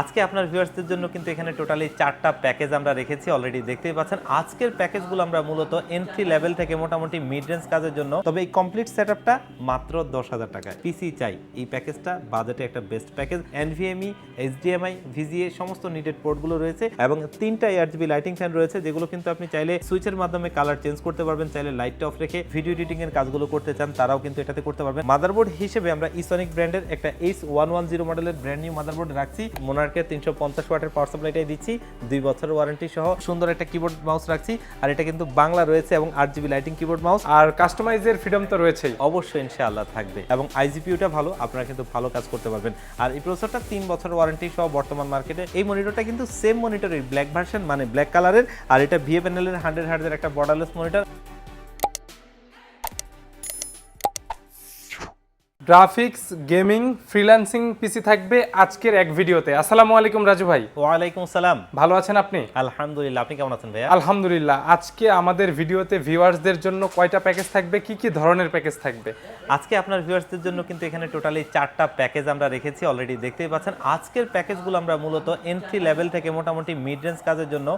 আজকে আপনার ভিউয়ার্সদের জন্য কিন্তু এখানে টোটালি চারটা প্যাকেজ আমরা রেখেছি অলরেডি দেখতেই পাচ্ছেন। আজকের প্যাকেজগুলো আমরা মূলত এন্ট্রি লেভেল থেকে মোটামুটি মিড রেঞ্জ কাজের জন্য। তবে এই কমপ্লিট সেটআপটা মাত্র দশ হাজার টাকায়। পিসি চাই। এই প্যাকেজটা বাজেটে একটা best package NVMe HDMI VGA সমস্ত নিডেড পোর্টগুলো রয়েছে এবং তিনটা এআরজিবি লাইটিং ফ্যান রয়েছে, যেগুলো কিন্তু আপনি চাইলে সুইচের মাধ্যমে কালার চেঞ্জ করতে পারবেন, চাইলে লাইটটা অফ রেখে ভিডিও এডিটিং এর কাজগুলো করতে চান, তারাও কিন্তু এটাতে করতে পারবেন। মাদারবোর্ড হিসেবে আমরা ইসনিক ব্র্যান্ডের একটা এইচ ওয়ান ওয়ান জিরো মডেলের ব্র্যান্ড নিউ মাদারবোর্ড রাখছি। মোনার্কের তিনশো পঞ্চাশ ওয়াটের পাওয়ার সাপ্লাইটাই দিচ্ছি। দুই বছরের ওয়ারেন্টি সহ সুন্দর একটা কিবোর্ড মাউস রাখছি। আর এটা কিন্তু বাংলা রয়েছে এবং আট জিবি লাইটিং কিবোর্ড মাউস আর কাস্টমাইজের ফ্রিডম তো রয়েছেই। অবশ্যই ইনশাআল্লাহ থাকবে। এবং আইজিপিউটা ভালো আপনারা কিন্তু ভালো কাজ করতে পারবেন। আর এই প্রসেসরটা তিন বছর ওয়ারেন্টি সহ বর্তমান মার্কেটে এই মনিটরটা কিন্তু সেম মনিটরের ব্ল্যাক ভার্সন মানে ব্ল্যাক কালারের আর এটা ভিএ প্যানেলের হান্ড্রেড হার্ডের একটা borderless monitor graphics gaming freelancing PC থাকবে আজকের এক ভিডিওতে। আসসালামু আলাইকুম রাজু ভাই। ওয়ালাইকুম সালাম ভালো আছেন আপনি? আলহামদুলিল্লাহ আপনি কেমন আছেন ভাইয়া? আলহামদুলিল্লাহ আজকে আমাদের ভিডিওতে ভিউয়ার্সদের জন্য কয়টা প্যাকেজ থাকবে? কি কি ধরনের প্যাকেজ থাকবে? আজকে আপনার ভিউয়ার্সদের জন্য কিন্তু এখানে টোটালি চারটা প্যাকেজ আমরা রেখেছি অলরেডি দেখতেই পাচ্ছেন। আজকের প্যাকেজগুলো আমরা মূলত এন্ট্রি লেভেল থেকে মোটামুটি মিড রেঞ্জ কাজের জন্য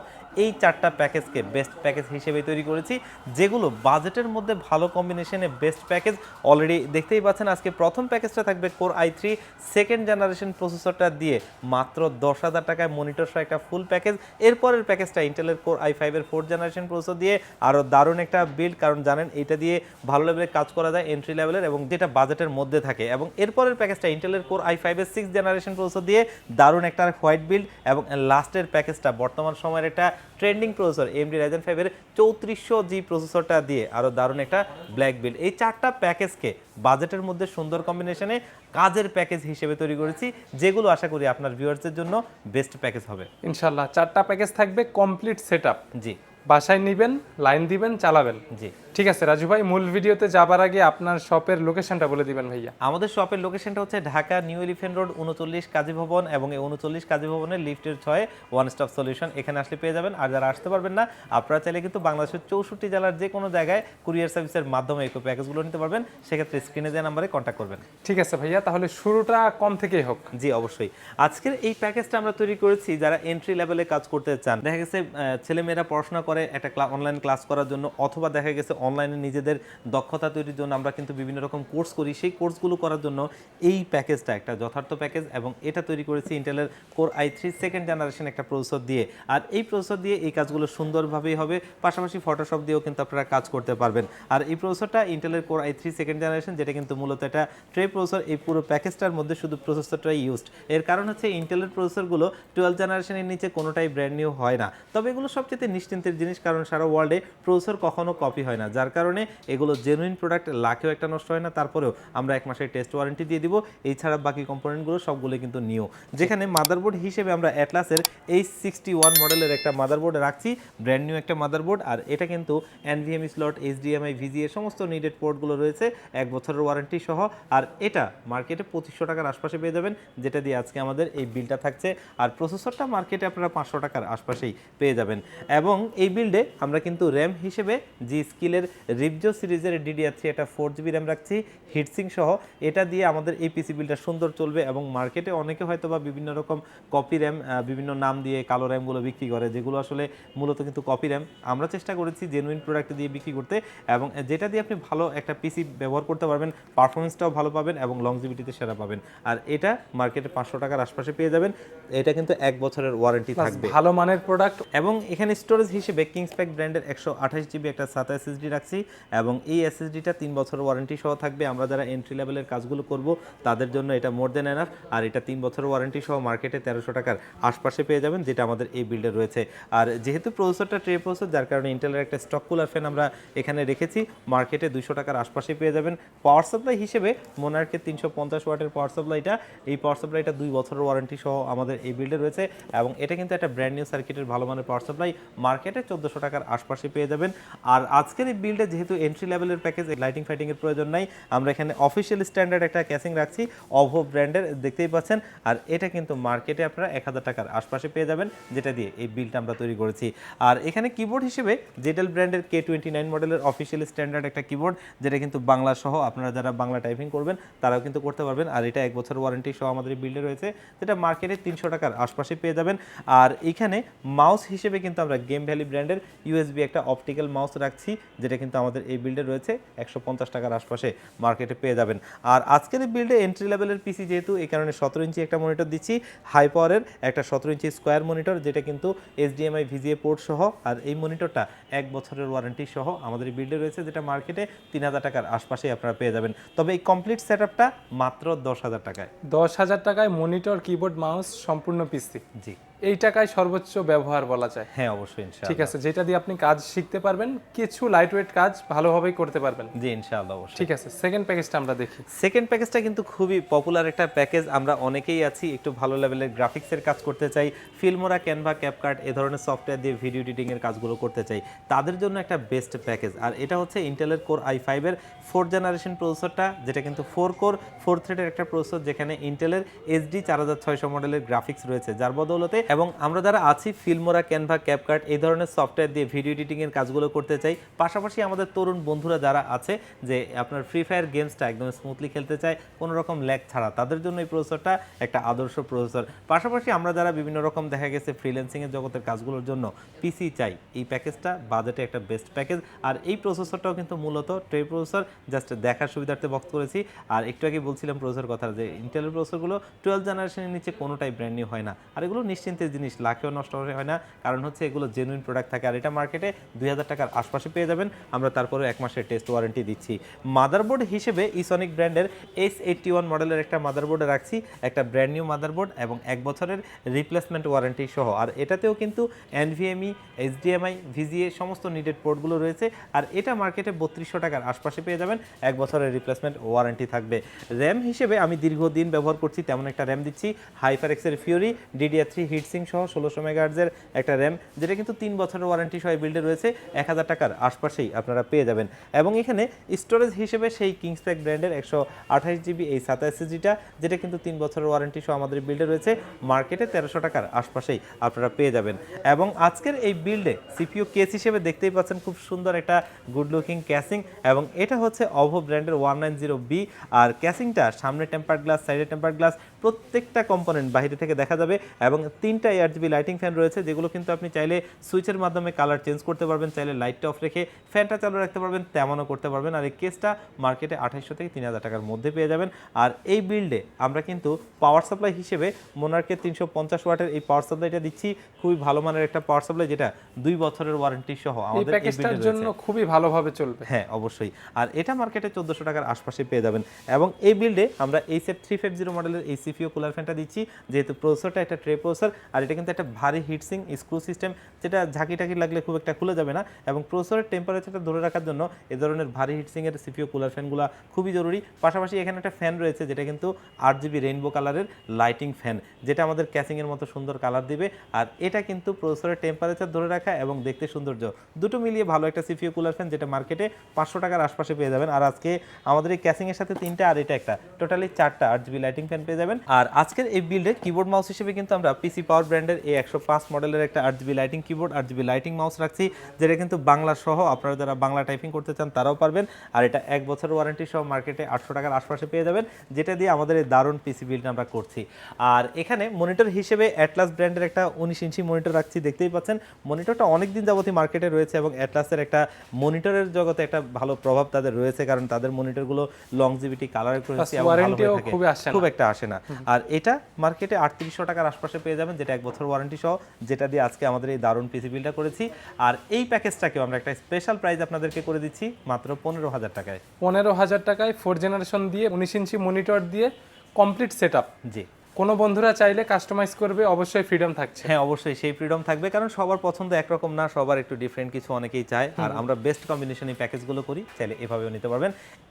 এই চারটা প্যাকেজকে বেস্ট প্যাকেজ হিসেবে তৈরি করেছি যেগুলো বাজেটের মধ্যে ভালো কম্বিনেশনে বেস্ট প্যাকেজ অলরেডি দেখতেই পাচ্ছেন আজকে প্রথম প্যাকেজটা থাকবে core i three second generation প্রসেসরটা দিয়ে মাত্র দশ হাজার টাকায় মনিটর সহ একটা ফুল প্যাকেজ এরপরের প্যাকেজটা ইন্টেলের কোর আই ফাইভের ফোর্থ জেনারেশন প্রসেসর দিয়ে আরও দারুণ একটা বিল্ড কারণ জানেন এটা দিয়ে ভালো লেভেলের কাজ করা যায় এন্ট্রি লেভেলের এবং যেটা বাজেটের মধ্যে থাকে। এবং এরপরের প্যাকেজটা ইন্টেলের কোর আই ফাইভের সিক্স জেনারেশন প্রসেসর দিয়ে দারুণ একটা হোয়াইট বিল্ড এবং লাস্টের প্যাকেজটা বর্তমান সময়ের একটা ট্রেন্ডিং প্রসেসর এমডি রাইজেন ফাইভের চৌত্রিশশো জি প্রসেসরটা দিয়ে আরও দারুণ একটা ব্ল্যাক বিল্ড এই চারটা প্যাকেজকে বাজেটের মধ্যে সুন্দর কম্বিনেশনে কাজের প্যাকেজ হিসেবে তৈরি করেছি যেগুলো আশা করি আপনার ভিউয়ার্সের জন্য বেস্ট প্যাকেজ হবে। ইনশাল্লাহ চারটা প্যাকেজ থাকবে কমপ্লিট সেট জি। বাসায় নেবেন লাইন দিবেন চালাবেন। জি। ঠিক আছে রাজু ভাই মূল ভিডিওতে যাবার আগে আপনার শপের লোকেশনটা বলে দিবেন ভাইয়া। আমাদের শপের লোকেশনটা হচ্ছে ঢাকা নিউ এলিফেন্ট রোড উনচল্লিশ কাজী ভবন এবং এই উনচল্লিশ কাজী ভবনের লিফটের ছয় ওয়ান স্টপ সলিউশন এখানে আসলে পেয়ে যাবেন। আর যারা আসতে পারবেন না আপনারা চাইলে কিন্তু বাংলাদেশের চৌষট্টি জেলার যে কোনো জায়গায় কুরিয়ার সার্ভিসের মাধ্যমে এই প্যাকেজগুলো নিতে পারবেন। সেক্ষেত্রে স্ক্রিনে দেওয়া নাম্বারে কন্ট্যাক্ট করবেন। ঠিক আছে ভাইয়া তাহলে শুরুটা কম থেকেই হোক। জি অবশ্যই। আজকের এই প্যাকেজটা আমরা তৈরি করেছি যারা এন্ট্রি লেভেলে কাজ করতে চান। দেখা গেছে ছেলেমেয়েরা পড়াশোনা করে একটা অনলাইন ক্লাস করার জন্য, অথবা দেখা গেছে অনলাইনে নিজেদের দক্ষতা তৈরির জন্য আমরা কিন্তু বিভিন্ন রকম কোর্স করি। সেই কোর্সগুলো করার জন্য এই প্যাকেজটা একটা যথার্থ প্যাকেজ এবং এটা তৈরি করেছি ইন্টেলের core i three second generation একটা প্রসেসর দিয়ে। আর এই প্রসেসর দিয়ে এই কাজগুলো সুন্দরভাবেই হবে, পাশাপাশি ফটোশপ দিয়েও কিন্তু আপনারা কাজ করতে পারবেন। আর এই প্রসেসরটা ইন্টেলের core i three second generation যেটা কিন্তু মূলত এটা ট্রে প্রসেসর এই পুরো প্যাকেজটার মধ্যে শুধু প্রসেসরটাই ইউজড এর কারণ হচ্ছে ইন্টেলের প্রসেসরগুলো টুয়েলভ জেনারেশনের নিচে কোনোটাই ব্র্যান্ড নিউ হয় না। তবে এগুলো সবচেয়ে নিশ্চিন্তের জিনিস, কারণ সারা ওয়ার্ল্ডে প্রসেসর কখনো কপি হয় না। যার কারণে এগুলো জেনুইন প্রোডাক্ট লাখেও একটা নষ্ট হয় না। তারপরেও আমরা এক মাসের টেস্ট ওয়ারেন্টি দিয়ে দিব। এছাড়া বাকি কম্পোনেন্টগুলো সবগুলো কিন্তু নিও যেখানে মাদারবোর্ড হিসেবে আমরা অ্যাটলাসের এই সিক্সটি ওয়ান মডেলের একটা মাদারবোর্ড রাখছি। ব্র্যান্ড নিউ একটা মাদারবোর্ড আর এটা কিন্তু এনভিএমই স্লট এইচডিএমআই ভিজিএ সমস্ত নিডেড পোর্টগুলো রয়েছে। এক বছরের ওয়ারেন্টি সহ। আর এটা মার্কেটে পঁচিশশো টাকার আশপাশে পেয়ে যাবেন, যেটা দিয়ে আজকে আমাদের এই বিলটা থাকছে। আর প্রসেসরটা মার্কেটে আপনারা পাঁচশো টাকার আশপাশেই পেয়ে যাবেন। এবং এই বিল্ডে আমরা কিন্তু র্যাম হিসেবে জি স্কিলের রিভজো সিরিজের ডিডিআর থ্রি একটা ফোর জিবি র্যাম রাখছি হিটসিং সহ। এটা দিয়ে আমাদের এই পিসি বিলটা সুন্দর চলবে এবং মার্কেটে অনেকে হয়তো বা বিভিন্ন রকম কপি র্যাম বিভিন্ন নাম দিয়ে কালো র্যামগুলো বিক্রি করে যেগুলো আসলে মূলত কিন্তু কপি র্যাম আমরা চেষ্টা করেছি জেনুইন প্রোডাক্ট দিয়ে বিক্রি করতে এবং যেটা দিয়ে আপনি ভালো একটা পিসি ব্যবহার করতে পারবেন পারফরমেন্সটাও ভালো পাবেন এবং লংজিভিটিতে সেরা পাবেন। আর এটা মার্কেটে পাঁচশো টাকার আশপাশে পেয়ে যাবেন। এটা কিন্তু এক বছরের ওয়ারেন্টি থাকবে। ভালো মানের প্রোডাক্ট এবং এখানে স্টোরেজ হিসেবে কিংসপ্যাক ব্র্যান্ডের একশো আঠাশ জিবি একটা সাতা এসএসডি রাখছি এবং এই এসএসডিটা তিন বছর ওয়ারেন্টি সহ থাকবে। আমরা যারা এন্ট্রি লেভেলের কাজগুলো করব, তাদের জন্য এটা মোর দেন এনাফ আর এটা তিন বছর ওয়ারেন্টি সহ মার্কেটে তেরোশো টাকার আশপাশে পেয়ে যাবেন, যেটা আমাদের এই বিল্ডে রয়েছে। আর যেহেতু প্রসেসরটা ট্রে প্রসেসর যার কারণে ইন্টেলের একটা স্টক কুলার ফ্যান আমরা এখানে রেখেছি মার্কেটে দুশো টাকার আশপাশে পেয়ে যাবেন। পাওয়ার সাপ্লাই হিসেবে মোনার্কের তিনশো পঞ্চাশ ওয়াটের পাওয়ার সাপ্লাইটা এই পাওয়ার সাপ্লাইটা দুই বছরের ওয়ারেন্টি সহ আমাদের এই বিল্ডে রয়েছে। এবং এটা কিন্তু একটা ব্র্যান্ড নিউ সার্কিটের ভালো মানের পাওয়ার সাপ্লাই মার্কেটে চোদ্দোশো টাকার আশপাশে পেয়ে যাবেন। আর আজকের এই বিল্ডে যেহেতু এন্ট্রি লেভেলের প্যাকেজ লাইটিং ফাইটিং এর প্রয়োজন নাই, আমরা এখানে অফিসিয়াল স্ট্যান্ডার্ড একটা ক্যাসিং রাখছি অভো ব্র্যান্ডের দেখতেই পাচ্ছেন। আর এটা কিন্তু মার্কেটে আপনারা এক হাজার টাকার আশপাশে পেয়ে যাবেন, যেটা দিয়ে এই বিলটা আমরা তৈরি করেছি। আর এখানে কিবোর্ড হিসেবে জেটেল ব্র্যান্ডের কে টোয়েন্টি নাইন মডেলের অফিসিয়াল স্ট্যান্ডার্ড একটা কিবোর্ড যেটা কিন্তু বাংলা সহ আপনারা যারা বাংলা টাইপিং করবেন, তারাও কিন্তু করতে পারবেন। আর এটা এক বছর ওয়ারেন্টি সহ আমাদের বিল্ডে রয়েছে, যেটা মার্কেটে তিনশো টাকার আশপাশে পেয়ে যাবেন। আর এখানে মাউস হিসেবে কিন্তু আমরা গেম ভ্যালি ব্র্যান্ডের ইউএসবি একটা অপটিক্যাল মাউস রাখছি যেটা কিন্তু আমাদের এই বিল্ডে রয়েছে একশো পঞ্চাশ টাকার আশপাশে মার্কেটে পেয়ে যাবেন। আর আজকের এই বিল্ডে এন্ট্রি লেভেলের পিসি যেহেতু এই কারণে সতেরো ইঞ্চি একটা মনিটর দিচ্ছি হাই পাওয়ারের একটা সতেরো ইঞ্চি স্কোয়ার মনিটর যেটা কিন্তু এইচডিএমআই ভিজিএ পোর্ট সহ আর এই মনিটরটা এক বছরের ওয়ারেন্টি সহ আমাদের এই বিল্ডে রয়েছে যেটা মার্কেটে তিন হাজার টাকার আশপাশেই আপনারা পেয়ে যাবেন। তবে এই কমপ্লিট সেট মাত্র দশ হাজার টাকায়। দশ হাজার টাকায় মনিটর কিবোর্ড মাউস সম্পূর্ণ পিসি জি। এই টাকায় সর্বোচ্চ ব্যবহার বলা যায়। হ্যাঁ অবশ্যই ইনশাআল্লাহ। ঠিক আছে যেটা দিয়ে আপনি কাজ শিখতে পারবেন কিছু লাইট ওয়েট কাজ ভালোভাবেই করতে পারবেন। জি ইনশাআল্লাহ অবশ্যই। ঠিক আছে সেকেন্ড প্যাকেজটা আমরা দেখি। সেকেন্ড প্যাকেজটা কিন্তু খুবই পপুলার একটা প্যাকেজ আমরা অনেকেই আছি একটু ভালো লেভেলের গ্রাফিক্সের কাজ করতে চাই ফিল্মোরা ক্যানভা ক্যাপকার্ট এ ধরনের সফটওয়্যার দিয়ে ভিডিও এডিটিং এর কাজগুলো করতে চাই। তাদের জন্য একটা বেস্ট প্যাকেজ আর এটা হচ্ছে ইন্টেলের কোর আই ফাইভের ফোর্থ জেনারেশন প্রসেসরটা যেটা কিন্তু ফোর কোর ফোর থ্রেডের একটা প্রসেসর যেখানে ইন্টেলের এইচডি চার হাজার ছয়শো মডেলের গ্রাফিক্স রয়েছে। যার বদৌলতে এবং আমরা যারা আছি ফিল্মোরা ক্যানভা ক্যাপকার্ট এই ধরনের সফটওয়্যার দিয়ে ভিডিও এডিটিংয়ের কাজগুলো করতে চাই। পাশাপাশি আমাদের তরুণ বন্ধুরা যারা আছে, যে আপনার ফ্রি ফায়ার গেমসটা একদম স্মুথলি খেলতে চায়, কোনো রকম ল্যাগ ছাড়া, তাদের জন্য এই প্রসেসরটা একটা আদর্শ প্রসেসর পাশাপাশি আমরা যারা বিভিন্ন রকম দেখা গেছে ফ্রিল্যান্সিং এর জগতের কাজগুলোর জন্য পিসি চাই, এই প্যাকেজটা বাজেটে একটা বেস্ট প্যাকেজ আর এই প্রসেসরটাও কিন্তু মূলত ট্রে প্রসেসর জাস্ট দেখার সুবিধার্থে বক্স করেছি। আর একটু আগে বলছিলাম প্রসেসর কথা, যে ইন্টেলের প্রসেসরগুলো টুয়েলভ জেনারেশনের নিচে কোনোটাই ব্র্যান্ড নিউ হয় না। আর এগুলো নিশ্চিন্তের জিনিস লাখেও নষ্ট হয় না। কারণ হচ্ছে এগুলো জেনুইন প্রোডাক্ট থাকে। আর এটা মার্কেটে দুই হাজার টাকার আশপাশে পেয়ে যাবেন। আমরা তারপরে এক মাসের টেস্ট ওয়ারেন্টি দিচ্ছি। মাদারবোর্ড হিসেবে ইসনিক ব্র্যান্ডের এস এইটটি ওয়ান মডেলের একটা মাদারবোর্ডে রাখছি। একটা ব্র্যান্ড নিউ মাদারবোর্ড এবং এক বছরের রিপ্লেসমেন্ট ওয়ারেন্টি সহ। আর এটাতেও কিন্তু এনভিএমই এইচডিএমআই ভিজিএ সমস্ত নিডেড পোর্টগুলো রয়েছে। আর এটা মার্কেটে বত্রিশশো টাকার আশপাশে পেয়ে যাবেন। এক বছরের রিপ্লেসমেন্ট ওয়ারেন্টি থাকবে। র্যাম হিসেবে আমি দীর্ঘদিন ব্যবহার করছি, তেমন একটা র্যাম দিচ্ছি। হাইফার এক্সের ফিউরি ডিডিআর থ্রি হিটসিং সহ ষোলোশো মেগাহার্জের একটা র্যাম যেটা কিন্তু তিন বছরের ওয়ারেন্টি সহ বিল্ডে রয়েছে। এক হাজার টাকার আশপাশেই আপনারা পেয়ে যাবেন। এবং এখানে স্টোরেজ হিসেবে সেই কিংসপ্যাক ব্র্যান্ডের একশো আঠাশ জিবি এই সাতাশ জিটা যেটা কিন্তু তিন বছরের ওয়ারেন্টি সহ আমাদের বিল্ডে রয়েছে। মার্কেটে তেরোশো টাকার আশপাশেই আপনারা পেয়ে যাবেন। এবং আজকের এই বিল্ডে সিপিও কেস হিসেবে দেখতেই পাচ্ছেন খুব সুন্দর একটা গুড লুকিং ক্যাসিং এবং এটা হচ্ছে অভো ব্র্যান্ডের ওয়ান নাইন জিরো বি আর ক্যাসিংটা সামনে টেম্পার গ্লাস সাইডে টেম্পার গ্লাস প্রত্যেকটা কম্পোনেন্ট বাইরে থেকে দেখা যাবে, এবং তিনটা এয়ার জিবি লাইটিং ফ্যান রয়েছে যেগুলো কিন্তু আপনি চাইলে সুইচের মাধ্যমে কালার চেঞ্জ করতে পারবেন চাইলে লাইটটা অফ রেখে ফ্যানটা চালু রাখতে পারবেন তেমনও করতে পারবেন। আর এই কেসটা মার্কেটে আঠাইশশো থেকে তিন হাজার টাকার মধ্যে পেয়ে যাবেন। আর এই বিল্ডে আমরা কিন্তু পাওয়ার সাপ্লাই হিসেবে মোনার্কের তিনশো পঞ্চাশ ওয়াটের এই পাওয়ার সাপ্লাইটা দিচ্ছি। খুবই ভালো মানের একটা পাওয়ার সাপ্লাই যেটা দুই বছরের ওয়ারেন্টি সহ আমাদের প্যাকেজটার জন্য খুবই ভালোভাবে চলবে। হ্যাঁ অবশ্যই। আর এটা মার্কেটে চোদ্দোশো টাকার আশপাশে পেয়ে যাবেন। এবং এই বিল্ডে আমরা এই সেট থ্রি ফাইভ জিরো মডেলের এই সিপিও কুলার ফ্যানটা দিচ্ছি। যেহেতু প্রসেসরটা একটা ট্রে প্রসেসর আর এটা কিন্তু একটা ভারী হিটসিং স্ক্রু সিস্টেম যেটা ঝাঁকি টাকি লাগলে খুব একটা খুলে যাবে না এবং প্রসেসরের টেম্পারেচারটা ধরে রাখার জন্য এ ধরনের ভারী হিটসিং এর সিপিও কুলার ফ্যানগুলো খুবই জরুরি। পাশাপাশি এখানে একটা ফ্যান রয়েছে, যেটা কিন্তু আট জিবি রেইনবো কালারের লাইটিং ফ্যান যেটা আমাদের ক্যাসিংয়ের মতো সুন্দর কালার দিবে। আর এটা কিন্তু প্রসেসরের টেম্পারেচার ধরে রাখা এবং দেখতে সৌন্দর্য। দুটো মিলিয়ে ভালো একটা সিপিও কুলার ফ্যান যেটা মার্কেটে পাঁচশো টাকার আশপাশে পেয়ে যাবেন। আর আজকে আমাদের এই ক্যাসিং এর সাথে তিনটা আর এটা একটা। টোটালি চারটা আট জিবি লাইটিং ফ্যান পেয়ে যাবেন। আর আজকের এই বিল্ডে কিবোর্ড মাউস হিসেবে কিন্তু আমরা পিসি পাওয়ার ব্র্যান্ডের এই একশো পাঁচ মডেলের একটা আট জিবি লাইটিং কিবোর্ড আট জিবি লাইটিং মাউস রাখছি যেটা কিন্তু বাংলা সহ আপনারা যারা বাংলা টাইপিং করতে চান তারাও পারবেন। আর এটা এক বছরের ওয়ারেন্টি সহ মার্কেটে আটশো টাকার আশপাশে পেয়ে যাবেন যেটা দিয়ে আমাদের এই দারুণ পিসি বিল্ড আমরা করছি। আর এখানে মনিটর হিসেবে অ্যাটলাস ব্র্যান্ডের একটা উনিশ ইঞ্চি মনিটর রাখছি দেখতেই পাচ্ছেন। মনিটরটা অনেক দিন যাবতই মার্কেটে রয়েছে এবং অ্যাটলাসের একটা মনিটরের জগতে একটা ভালো প্রভাব তাদের রয়েছে কারণ তাদের মনিটরগুলো লংজিভিটি কালার করেছি এবং ভালো warranty-ও থাকে। খুবই আসে না। খুব একটা আসে না। আর এটা মার্কেটে আটত্রিশশো টাকার আশপাশে পেয়ে যাবেন যেটা এক বছর ওয়ারেন্টি সহ যেটা দিয়ে আজকে আমাদের এই দারুণ পিসি বিলটা করেছি। আর এই প্যাকেজটাকেও আমরা একটা স্পেশাল প্রাইস আপনাদেরকে করে দিচ্ছি মাত্র পনেরো হাজার টাকায়। পনেরো হাজার টাকায় ফোর জেনারেশন দিয়ে উনিশ ইঞ্চি মনিটর দিয়ে কমপ্লিট সেট আপ জি। কোনো বন্ধুরা চাইলে কাস্টমাইজ করবে অবশ্যই ফ্রিডম থাকছে। হ্যাঁ অবশ্যই সেই ফ্রিডম থাকবে কারণ সবার পছন্দ একরকম না সবার একটু ডিফারেন্ট কিছু অনেকেই চায়। আর আমরা বেস্ট কম্বিনেশন এই প্যাকেজগুলো করি চাইলে এভাবেও নিতে পারবেন।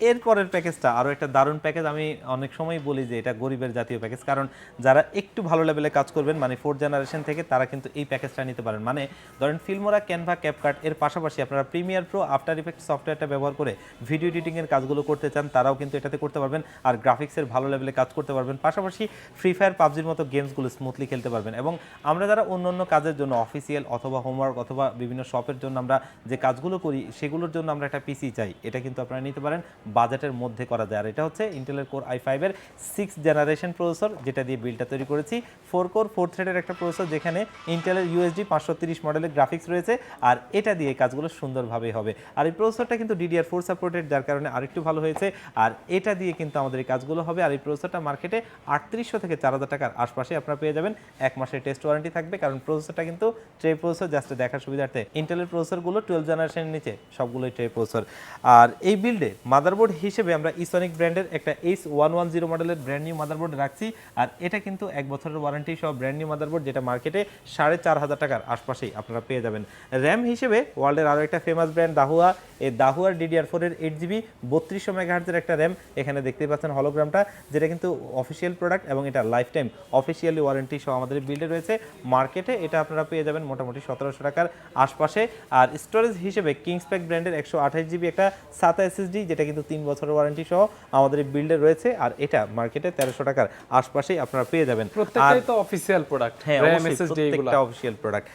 এরপরের প্যাকেজটা আরও একটা দারুণ প্যাকেজ আমি অনেক সময় বলি যে এটা গরিবের জাতীয় প্যাকেজ কারণ যারা একটু ভালো লেভেলে কাজ করবেন মানে ফোর্থ জেনারেশন থেকে তারা কিন্তু এই প্যাকেজটা নিতে পারেন। মানে ধরেন ফিল্মোরা ক্যানভা ক্যাপকার্ট এর পাশাপাশি আপনারা প্রিমিয়ার প্রো আফটার ইফেক্ট সফটওয়্যারটা ব্যবহার করে ভিডিও এডিটিংয়ের কাজগুলো করতে চান তারাও কিন্তু এটাতে করতে পারবেন। আর গ্রাফিক্সের ভালো লেভেলে কাজ করতে পারবেন। পাশাপাশি ফ্রি ফায়ার পাবজির মতো গেমসগুলো স্মুথলি খেলতে পারবেন। এবং আমরা যারা অন্য অন্য কাজের জন্য অফিসিয়াল অথবা হোমওয়ার্ক অথবা বিভিন্ন শপের জন্য আমরা যে কাজগুলো করি, সেগুলোর জন্য আমরা একটা পিসি চাই। এটা কিন্তু আপনারা নিতে পারেন। বাজেটের মধ্যে করা যায়। আর এটা হচ্ছে ইন্টেলের কোর আই ফাইভের সিক্স জেনারেশন প্রসেসর যেটা দিয়ে বিলটা তৈরি করেছি। ফোর কোর ফোর থ্রেডের একটা প্রসেসর যেখানে ইন্টেলের ইউএসডি পাঁচশো তিরিশ মডেলের গ্রাফিক্স রয়েছে। আর এটা দিয়ে কাজগুলো সুন্দরভাবে হবে। আর এই প্রসেসরটা কিন্তু ডিডিআর ফোর সাপোর্টেড যার কারণে আরেকটু ভালো হয়েছে। আর এটা দিয়ে কিন্তু আমাদের এই কাজগুলো হবে। আর এই প্রসেসরটা মার্কেটে আটত্রিশশো থেকে চার হাজার টাকার আশপাশে আপনারা পেয়ে যাবেন। এক মাসের টেস্ট ওয়ারেন্টি থাকবে, কারণ প্রসেসরটা কিন্তু ট্রে প্রসেসর জাস্ট দেখার সুবিধার্থে। ইন্টেলের প্রসেসরগুলো টুয়েলভ জেনারেশনের নিচে, সবগুলোই ট্রে প্রসেসর আর এই বিল্ডে মাদারবোর্ড হিসেবে আমরা ইসনিক ব্র্যান্ডের একটা এইচ ওয়ান ওয়ান জিরো মডেলের ব্র্যান্ড নিউ মাদারবোর্ড রাখছি। আর এটা কিন্তু এক বছরের ওয়ারেন্টি সহ ব্র্যান্ড নিউ মাদারবোর্ড যেটা মার্কেটে সাড়ে চার হাজার টাকার আশপাশেই আপনারা পেয়ে যাবেন। র্যাম হিসেবে ওয়ার্ল্ডের আরও একটা ফেমাস ব্র্যান্ড দাহুয়া এই দাহুয়ার ডিডিআর ফোরের এইট জিবি বত্রিশশো মেগাহার্জের একটা র্যাম এখানে দেখতে পাচ্ছেন হলোগ্রামটা যেটা কিন্তু অফিসিয়াল প্রোডাক্ট এবং এটা লাইফ টাইম অফিসিয়ালি ওয়ারেন্টি সহ আমাদের বিল্ডে রয়েছে। মার্কেটে এটা আপনারা পেয়ে যাবেন মোটামুটি সতেরোশো টাকার আশপাশে। আর স্টোরেজ হিসেবে কিংসপ্যাক ব্র্যান্ডের একশো আঠাশ জিবি একটা সাতা এসএসডি যেটা কিন্তু তিন বছরের ওয়ারেন্টি সহ আমাদের বিল্ডে রয়েছে। আর এটা মার্কেটে তেরোশো টাকার আশপাশেই আপনারা পেয়ে যাবেন। প্রত্যেকটাই তো অফিসিয়াল প্রোডাক্ট হ্যাঁ প্রত্যেকটা অফিসিয়াল প্রোডাক্ট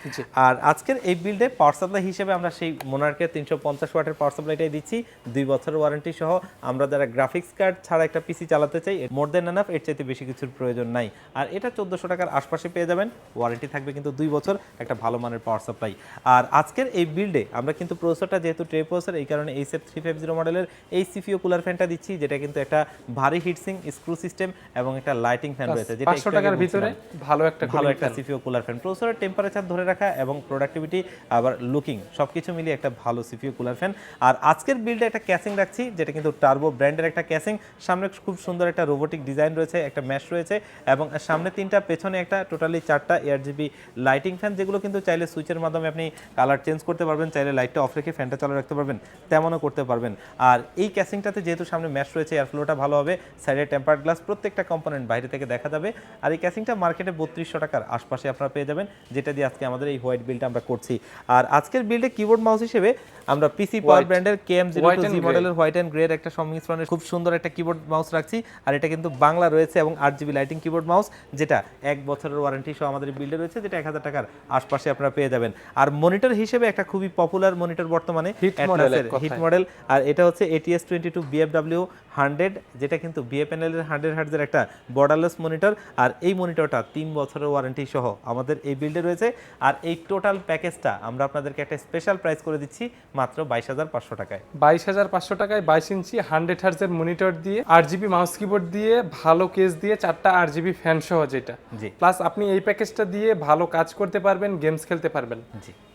আর আজকের এই বিল্ডে পাওয়ার সাপ্লাই হিসেবে আমরা সেই মোনার্কের তিনশো পঞ্চাশ ওয়াটের পাওয়ার সাপ্লাইটাই দিচ্ছি। দুই বছরের ওয়ারেন্টি সহ আমরা যারা গ্রাফিক্স কার্ড ছাড়া একটা পিসি চালাতে চাই মোর দেন এনাফ এর চাইতে বেশি কিছুর প্রয়োজন নাই। আর এটা চোদ্দোশো টাকার আশপাশে পেয়ে যাবেন। ওয়ারেন্টি থাকবে কিন্তু দুই বছর একটা ভালো মানের পাওয়ার সাপ্লাই আর আজকের এই বিল্ডে আমরা কিন্তু প্রসেসরটা যেহেতু ট্রে প্রসেসর এই কারণে এই সেফ থ্রি ফাইভ জিরো মডেলের এই সিপিও কুলার ফ্যানটা দিচ্ছি যেটা কিন্তু একটা ভারী হিটসিং স্ক্রু সিস্টেম এবং একটা লাইটিং ফ্যান রয়েছে যেটা পাঁচশো টাকার ভিতরে ভালো একটা ভালো একটা। সিপিও কুলার ফ্যান প্রসেসরের টেম্পারেচার ধরে রাখা এবং প্রোডাক্টিভিটি আবার লুকিং সবকিছু মিলিয়ে একটা ভালো সিপিও কুলার ফ্যান আর আজকের বিল্ডে একটা ক্যাসিং রাখছি যেটা কিন্তু টার্বো ব্র্যান্ডের একটা ক্যাসিং সামনে খুব সুন্দর একটা রোবোটিক ডিজাইন রয়েছে একটা ম্যাশ রয়েছে এবং সামনে তিনটা পেছনে একটা টোটালি চারটা এয়ার জিবি লাইটিং ফ্যান যেগুলো কিন্তু চাইলে সুইচের মাধ্যমে আপনি কালার চেঞ্জ করতে পারবেন চাইলে লাইটটা অফ রেখে ফ্যানটা চালু রাখতে পারবেন তেমনও করতে পারবেন। আর এই ক্যাসিংটাতে যেহেতু সামনে ম্যাশ রয়েছে এয়ার ফ্লোটা ভালো হবে সাইডে টেম্পার্ড গ্লাস প্রত্যেকটা কম্পোনেন্ট বাইরে থেকে দেখা যাবে। আর এই ক্যাসিংটা মার্কেটে বত্রিশশো টাকার আশপাশে আপনারা পেয়ে যাবেন যেটা দিয়ে আজকে আমাদের এই হোয়াইট বিলটা আমরা করছি। আর আজকের বিল্ডে কিবোর্ড মাউস হিসেবে আমরা পিসি পাওয়ার. ব্র্যান্ডের কেএম জিরো জি মডেলের হোয়াইট অ্যান্ড গ্রের একটা সংমিশ্রণের খুব সুন্দর একটা কিবোর্ড মাউস রাখছি। আর এটা কিন্তু বাংলা রয়েছে এবং আট জিবি লাইটিং কিবোর্ড মাউস যেটা এক বছরের ওয়ারেন্টি সহ আমাদের বিল্ডে রয়েছে যেটা এক হাজার টাকার আশপাশে আপনারা পেয়ে যাবেন। আর মনিটর হিসেবে একটা খুবই পপুলার মনিটর বর্তমানে হিট মডেল আর এটা হচ্ছে ATS twenty two BFW hundred যেটা কিন্তু বিএফএনএল এর হান্ড্রেড হার্টজের একটা বর্ডারলেস মনিটর আর এই মনিটরটা তিন বছরের ওয়ারেন্টি সহ আমাদের এই বিল্ডে রয়েছে। আর এই টোটাল প্যাকেজটা আমরা আপনাদেরকে একটা স্পেশাল প্রাইস করে দিচ্ছি মাত্র বাইশ হাজার পাঁচশো টাকায়। বাইশ হাজার পাঁচশো টাকায় বাইশ ইঞ্চি হান্ড্রেড হার্জের মনিটর দিয়ে আট জিবি মাউস কিবোর্ড দিয়ে ভালো কেস দিয়ে চারটা আট জিবি ফ্যান সহ যেটা প্লাস আপনি এই প্যাকেজটা দিয়ে ভালো কাজ করতে পারবেন গেমস খেলতে পারবেন।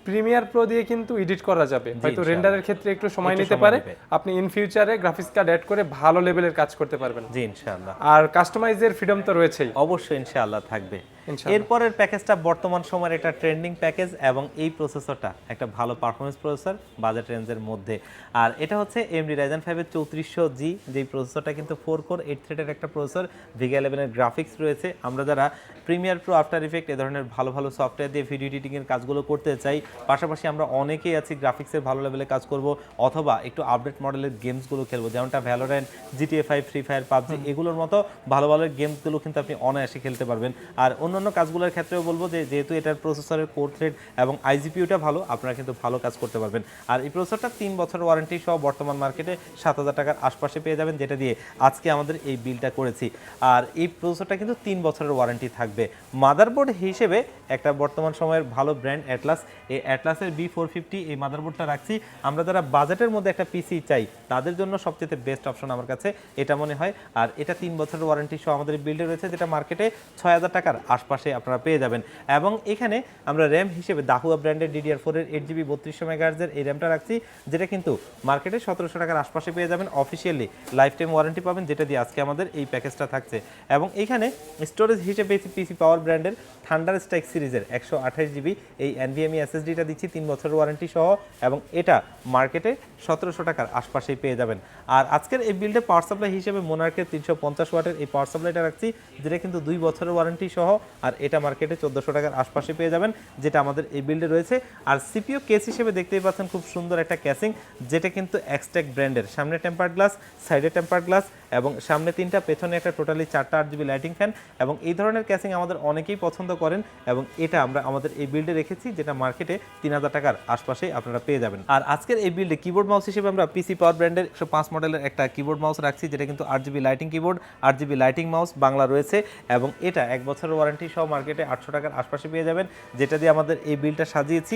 প্রিমিয়ার প্রো দিয়ে কিন্তু এডিট করা যাবে। হয়তো। রেন্ডারের ক্ষেত্রে একটু সময় নিতে পারে। আপনি ইন ফিউচারে গ্রাফিক্স কার্ড অ্যাড করে ভালো লেভেলের কাজ করতে পারবেন। জি ইনশাআল্লাহ। আর কাস্টমাইজের ফ্রিডম তো রয়েছেই। অবশ্যই ইনশাআল্লাহ থাকবে। এরপরের প্যাকেজটা বর্তমান সময়ের একটা ট্রেন্ডিং প্যাকেজ এবং এই প্রসেসরটা একটা ভালো পারফরমেন্স প্রসেসর বাজেট রেঞ্জের মধ্যে। আর এটা হচ্ছে এমডি রাইজেন ফাইভের চৌত্রিশশো জি যেই প্রসেসরটা কিন্তু ফোর কোর এইট থ্রেডের একটা প্রসেসর ভিগা ইলেভেনের গ্রাফিক্স রয়েছে। আমরা যারা প্রিমিয়ার প্রো আফটার ইফেক্ট এ ধরনের ভালো ভালো সফটওয়্যার দিয়ে ভিডিও এডিটিংয়ের কাজগুলো করতে চাই পাশাপাশি আমরা অনেকেই আছি গ্রাফিক্সের ভালো লেভেলে কাজ করব অথবা একটু আপডেট মডেলের গেমসগুলো খেলব যেমনটা Valorant GTA five free fire PUBG এগুলোর মতো ভালো ভালো গেমসগুলো কিন্তু আপনি অনায়াসে খেলতে পারবেন। আর অন্যান্য কাজগুলোর ক্ষেত্রেও বলব যে যেহেতু এটার প্রসেসরের কোর থ্রেড এবং আইজিপিউটা ভালো, আপনারা কিন্তু ভালো কাজ করতে পারবেন। আর এই প্রসেসরটা তিন বছর ওয়ারেন্টি সহ বর্তমান মার্কেটে সাত হাজার টাকার আশপাশে পেয়ে যাবেন, যেটা দিয়ে আজকে আমাদের এই বিলটা করেছি। আর এই প্রসেসরটা কিন্তু তিন বছরের ওয়ারেন্টি থাকবে। মাদারবোর্ড হিসেবে একটা বর্তমান সময়ের ভালো ব্র্যান্ড অ্যাটলাস এই অ্যাটলাসের বি ফোর ফিফটি এই মাদারবোর্ডটা রাখছি। আমরা যারা বাজেটের মধ্যে একটা পিসি চাই, তাদের জন্য সবচেয়ে বেস্ট অপশন আমার কাছে এটা মনে হয়। আর এটা তিন বছরের ওয়ারেন্টি সহ আমাদের বিল্ডে রয়েছে, যেটা মার্কেটে ছয় হাজার টাকার আশপাশে আশপাশে আপনারা পেয়ে যাবেন। এবং এখানে আমরা র্যাম হিসেবে দাহুয়া ব্র্যান্ডের ডিডিআর ফোরের এইট জিবি বত্রিশশো মেগাহার্জের এই র্যামটা রাখছি, যেটা কিন্তু মার্কেটে সতেরোশো টাকার আশপাশে পেয়ে যাবেন। অফিসিয়ালি লাইফ টাইম ওয়ারেন্টি পাবেন, যেটা দিয়ে আজকে আমাদের এই প্যাকেজটা থাকছে। এবং এখানে স্টোরেজ হিসেবে পিসি পাওয়ার ব্র্যান্ডের থান্ডার স্ট্রাইক সিরিজের একশো আঠাশ জিবি এই এনভিএমই এসএসডিটা দিচ্ছি, তিন বছরের ওয়ারেন্টি সহ, এবং এটা মার্কেটে সতেরোশো টাকার আশপাশেই পেয়ে যাবেন। আর আজকের এই বিলটা পাওয়ার সাপ্লাই হিসেবে মোনার্কের তিনশো পঞ্চাশ ওয়াটের এই পাওয়ার সাপ্লাইটা রাখছি, যেটা কিন্তু দুই বছরের ওয়ারেন্টি সহ আর এটা মার্কেটে চোদ্দোশো টাকার আশপাশে পেয়ে যাবেন, যেটা আমাদের এই বিল্ডে রয়েছে। আর সিপিও কেস হিসেবে দেখতেই পাচ্ছেন খুব সুন্দর একটা ক্যাসিং যেটা কিন্তু এক্সট্যাক ব্র্যান্ডের সামনে টেম্পার্ড গ্লাস সাইডে টেম্পার গ্লাস এবং সামনে তিনটা, পেছনে একটা টোটালি চারটা আট জিবি লাইটিং ফ্যান এবং এই ধরনের ক্যাসিং আমাদের অনেকেই পছন্দ করেন, এবং এটা আমরা আমাদের এই বিল্ডে রেখেছি, যেটা মার্কেটে তিন হাজার টাকার আশপাশেই আপনারা পেয়ে যাবেন। আর আজকের এই বিল্ডে কিবোর্ড মাউস হিসেবে আমরা পিসি পাওয়ার ব্র্যান্ডের একশো পাঁচ মডেলের একটা কিবোর্ড মাউস রাখছি, যেটা কিন্তু আট জিবি লাইটিং কিবোর্ড আট জিবি লাইটিং মাউস বাংলা রয়েছে, এবং এটা এক বছরের ওয়ারেন্টি সহ মার্কেটে আটশো টাকার আশপাশে পেয়ে যাবেন যেটা দিয়ে আমাদের এই বিলটা সাজিয়েছি।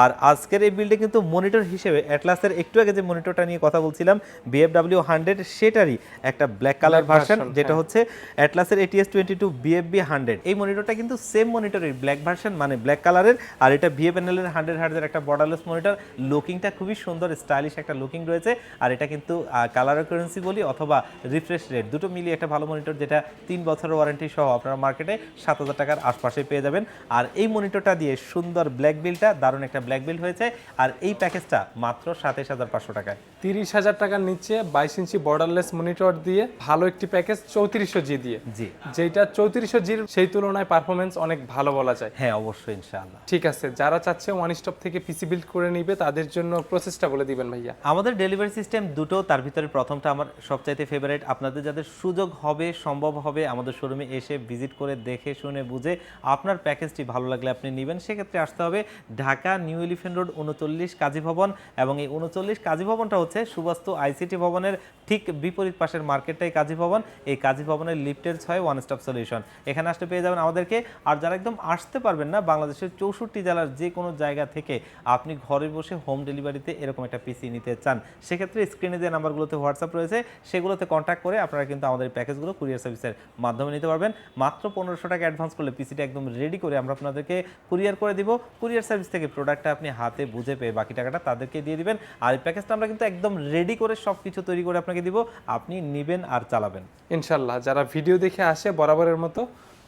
আর আজকের এই বিলটা কিন্তু মনিটর হিসেবে অ্যাটলাসের একটু আগে যে মনিটরটা নিয়ে কথা বলছিলাম বিএফডাব্লিউ হান্ড্রেড সেটারই একটা ব্ল্যাক কালার ভার্সন যেটা হ্যাঁ। হচ্ছে অ্যাটলাসের ATS twenty two BFB hundred এই মনিটরটা কিন্তু সেম মনিটরের ব্ল্যাক ভার্সন মানে ব্ল্যাক কালারের আর এটা বিএফএনএল এর হান্ড্রেড হার্ডের একটা বর্ডারলেস মনিটর লুকিংটা খুবই সুন্দর স্টাইলিশ একটা লুকিং রয়েছে আর এটা কিন্তু কালার কারেন্সি বলি অথবা রিফ্রেশ রেট দুটো মিলিয়ে একটা ভালো মনিটর যেটা তিন বছরের ওয়ারেন্টি সহ আপনারা মার্কেটে সাত হাজার টাকার আশপাশে পেয়ে যাবেন। আর এই মনিটরটা দিয়ে সুন্দর ব্ল্যাক বিলটা দারুণ একটা ব্ল্যাক বিল হয়েছে। আর এই প্যাকেজটা মাত্র সাতাইশ হাজার পাঁচশো টাকায়। তিরিশ হাজার টাকার নিচে বাইশ ইঞ্চি বর্ডারলেস মনিটর দিয়ে ভালো একটি প্যাকেজ চৌত্রিশশো জি দিয়ে। জি। যেটা চৌত্রিশশো জির সেই তুলনায় পারফরমেন্স অনেক ভালো বলা যায়। হ্যাঁ অবশ্যই ইনশাআল্লাহ। ঠিক আছে যারা চাচ্ছে ওয়ান স্টপ থেকে পিসি বিল্ড করে নিবে তাদের জন্য প্রসেসটা বলে দিবেন ভাইয়া। আমাদের ডেলিভারি সিস্টেম দুটো তার ভিতরে প্রথমটা আমার সবচাইতে ফেভারিট আপনাদের যাদের সুযোগ হবে সম্ভব হবে আমাদের শোরুমে এসে ভিজিট করে দেখে শুনে বুঝে আপনার প্যাকেজটি ভালো লাগলে আপনি নেবেন। সেক্ষেত্রে আসতে হবে ঢাকা নিউ এলিফেন্ট রোড উনচল্লিশ কাজী ভবন এবং এই উনচল্লিশ কাজী ভবনটা হচ্ছে সুবাস্তু আইসিটি ভবনের ঠিক বিপরীত পাশের মার্কেটটাই কাজী ভবন। এই কাজী ভবনের লিফটের ছয় ওয়ান স্টপ সলিউশন এখানে আসতে পেয়ে যাবেন আমাদেরকে। আর যারা একদম আসতে পারবেন না, বাংলাদেশের চৌষট্টি জেলার যে কোনো জায়গা থেকে আপনি ঘরে বসে হোম ডেলিভারিতে এরকম একটা পিসি নিতে চান, সেক্ষেত্রে স্ক্রিনে যে নাম্বারগুলোতে হোয়াটসঅ্যাপ রয়েছে, সেগুলোতে কন্ট্যাক্ট করে আপনারা কিন্তু আমাদের প্যাকেজগুলো কুরিয়ার সার্ভিসের মাধ্যমে নিতে পারবেন। মাত্র পনেরোশো টাকা অ্যাডভান্স করলে পিসিটা একদম রেডি করে আমরা আপনাদেরকে কুরিয়ার করে দিব। কুরিয়ার সার্ভিস থেকে প্রোডাক্টটা আপনি হাতে বুঝে পেয়ে বাকি টাকাটা তাদেরকে দিয়ে দিবেন। আর প্যাকেজটা আমরা কিন্তু একদম রেডি করে সব কিছু তৈরি করে আপনাকে দিব। আপনি নেবেন আর চালাবেন। ইনশাল্লাহ যারা ভিডিও দেখে আসে বরাবরের মতো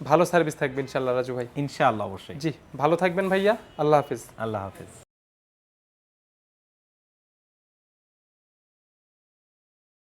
ভালো সার্ভিস থাকবে ইনশাল্লাহ রাজু ভাই। ইনশাআল্লাহ অবশ্যই। জি ভালো থাকবেন ভাইয়া আল্লাহ হাফিজ। আল্লাহ হাফিজ।